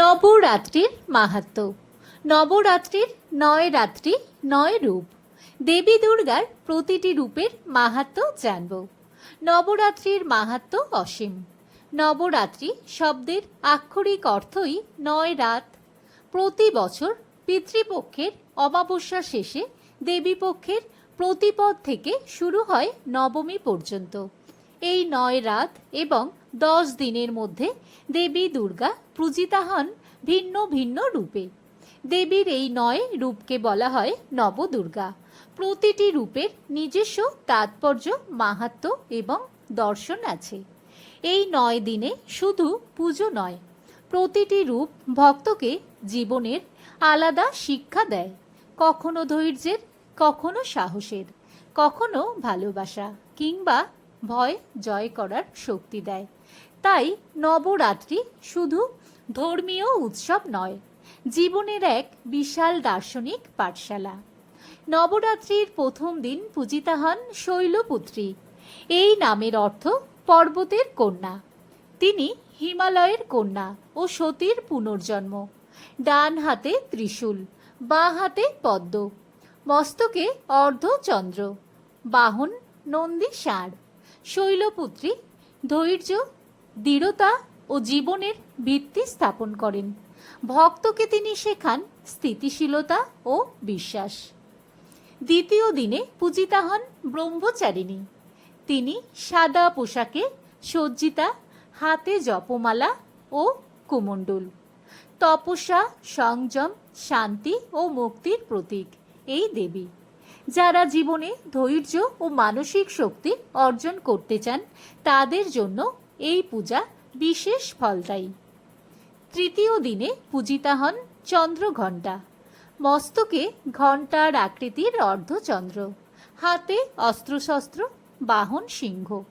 নবরাত্রির মাহাত্ম। নবরাত্রির নয় রাত্রি, নয় রূপ। দেবী দুর্গার প্রতিটি রূপের মাহাত্ম জানব। নবরাত্রির মাহাত্ম অসীম। নবরাত্রি শব্দের আক্ষরিক অর্থই নয় রাত। প্রতি বছর পিতৃপক্ষের অমাবস্যা শেষে দেবীপক্ষের প্রতিপদ থেকে শুরু হয় নবমী পর্যন্ত। এই নয় রাত এবং দশ দিনের মধ্যে দেবী দুর্গা পূজিতা হন ভিন্ন ভিন্ন রূপে। দেবীর এই নয় রূপকে বলা হয় নবদুর্গা। প্রতিটি রূপের নিজস্ব তাৎপর্য মাহাত্ম এবং দর্শন আছে। এই নয় দিনে শুধু পুজো নয়, প্রতিটি রূপ ভক্তকে জীবনের আলাদা শিক্ষা দেয়। কখনো ধৈর্যের, কখনো সাহসের, কখনো ভালোবাসা কিংবা ভয় জয় করার শক্তি দেয়। তাই নবরাত্রি শুধু ধর্মীয় উৎসব নয়, জীবনের এক বিশাল দার্শনিক পাঠশালা। নবরাত্রির প্রথম দিন পূজিতা হন শৈলপুত্রী। এই নামের অর্থ পর্বতের কন্যা। তিনি হিমালয়ের কন্যা ও সতীর পুনর্জন্ম। ডান হাতে ত্রিশূল, বাঁ হাতে পদ্ম। মস্তকে অর্ধচন্দ্র। বাহন নন্দী ষাঁড়। শৈলপুত্রী ধৈর্য দৃঢ়তা ও জীবনের ভিত্তি স্থাপন করেন। ভক্তকে তিনি শেখান স্থিতিশীলতা ও বিশ্বাস। দ্বিতীয় দিনে পূজিতা হন ব্রহ্মচারিণী। তিনি সাদা পোশাকে সজ্জিতা, হাতে জপমালা ও কুমণ্ডল। তপস্যা, সংযম, শান্তি ও মুক্তির প্রতীক এই দেবী। যারা জীবনে ধৈর্য ও মানসিক শক্তি অর্জন করতে চান, তাদের জন্য এই পূজা বিশেষ ফলদায়ী তৃতীয় দিনে পূজিতা হন চন্দ্রঘণ্টা। মস্তকে ঘণ্টার আকৃতির অর্ধচন্দ্র। হাতে অস্ত্রশস্ত্র, বাহন সিংহ।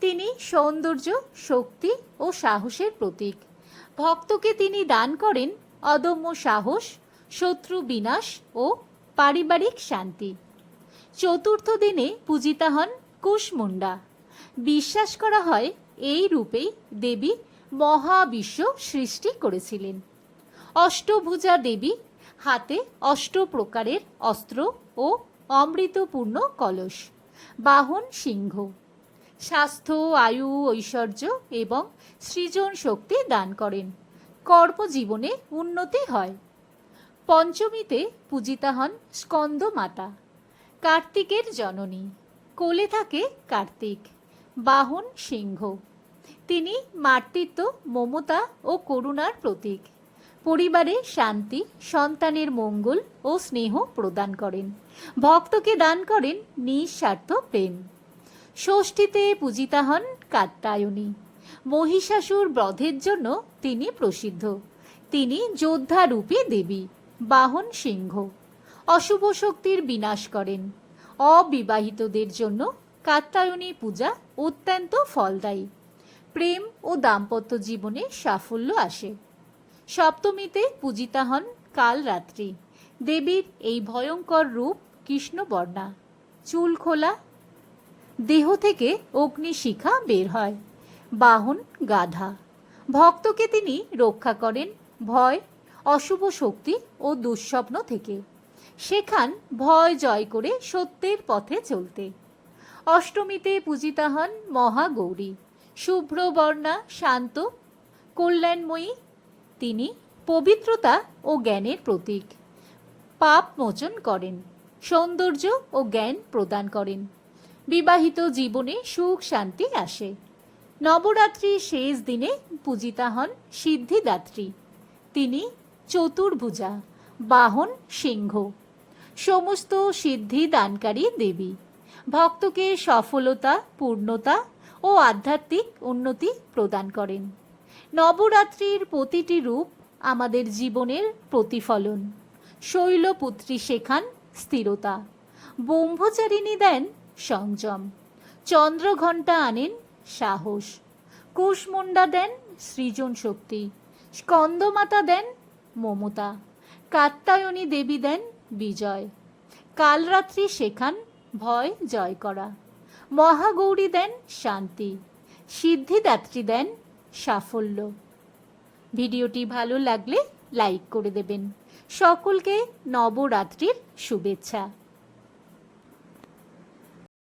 তিনি সৌন্দর্য, শক্তি ও সাহসের প্রতীক। ভক্তকে তিনি দান করেন অদম্য সাহস, শত্রু বিনাশ ও পারিবারিক শান্তি। চতুর্থ দিনে পূজিতা হন কুশমুন্ডা বিশ্বাস করা হয় এই রূপেই দেবী মহাবিশ্ব সৃষ্টি করেছিলেন। অষ্টভুজা দেবী হাতে অষ্ট প্রকারের অস্ত্র ও অমৃতপূর্ণ কলস, বাহন সিংহ, স্বাস্থ্য, আয়ু, ঐশ্বর্য এবং সৃজন শক্তি দান করেন। কর্মজীবনে উন্নতি হয়। পঞ্চমীতে পূজিতা হন স্কন্দ মাতা কার্তিকের জননী। কোলে থাকে কার্তিক। বাহন সিংহ। তিনি মাতৃত্ব, মমতা ও করুণার প্রতীক। পরিবারে শান্তি, সন্তানের মঙ্গল ও স্নেহ প্রদান করেন। ভক্তকে দান করেন নিঃস্বার্থ প্রেম। ষষ্ঠীতে পূজিতা হন কাত্তায়নী মহিষাসুর বধের জন্য তিনি প্রসিদ্ধ। তিনি যোদ্ধারূপী দেবী, বাহন সিংহ। অশুভ শক্তির বিনাশ করেন। অবিবাহিতদের জন্য কাত্তায়নী পূজা অত্যন্ত ফলদায়ী। প্রেম ও দাম্পত্য জীবনে সাফল্য আসে। সপ্তমীতে পূজিতা হন কাল রাত্রি। দেবীর এই ভয়ঙ্কর রূপ কৃষ্ণবর্ণা। চুল খোলা, দেহ থেকে অগ্নিশিখা বের হয়, বাহন গাধা। ভক্তকে তিনি রক্ষা করেন ভয়, অশুভ শক্তি ও দুঃস্বপ্ন থেকে। শেখান ভয় জয় করে সত্যের পথে চলতে। অষ্টমীতে পূজিতা হন মহাগৌরী। শুভ্র বর্ণা, শান্ত, কল্যাণময়ী, তিনি পবিত্রতা ও জ্ঞানের প্রতীক। পাপ মোচন করেন, সৌন্দর্য ও জ্ঞান প্রদান করেন। বিবাহিত জীবনে সুখ শান্তি আসে। নবরাত্রির শেষ দিনে পূজিতা হন সিদ্ধিদাত্রী। তিনি চতুর্ভুজা, বাহন সিংহ। সমস্ত সিদ্ধি দানকারী দেবী। ভক্তকে সফলতা, পূর্ণতা ও আধ্যাত্মিক উন্নতি প্রদান করেন। নবরাত্রির প্রতিটি রূপ আমাদের জীবনের প্রতিফলন। শৈলপুত্রী শেখান স্থিরতা। ব্রহ্মচারিণী দেন সংযম। চন্দ্রঘণ্টা আনেন সাহস। কুশমুন্ডা দেন সৃজন শক্তি। স্কন্দমাতা দেন মমতা। কাত্তায়নী দেবী দেন বিজয়। কালরাত্রি শেখান ভয় জয় করা। মহাগৌরী দেন শান্তি, সিদ্ধিদাত্রী দেন সাফল্য। ভিডিওটি ভালো লাগলে লাইক করে দেবেন। সকলকে নবরাত্রির শুভেচ্ছা।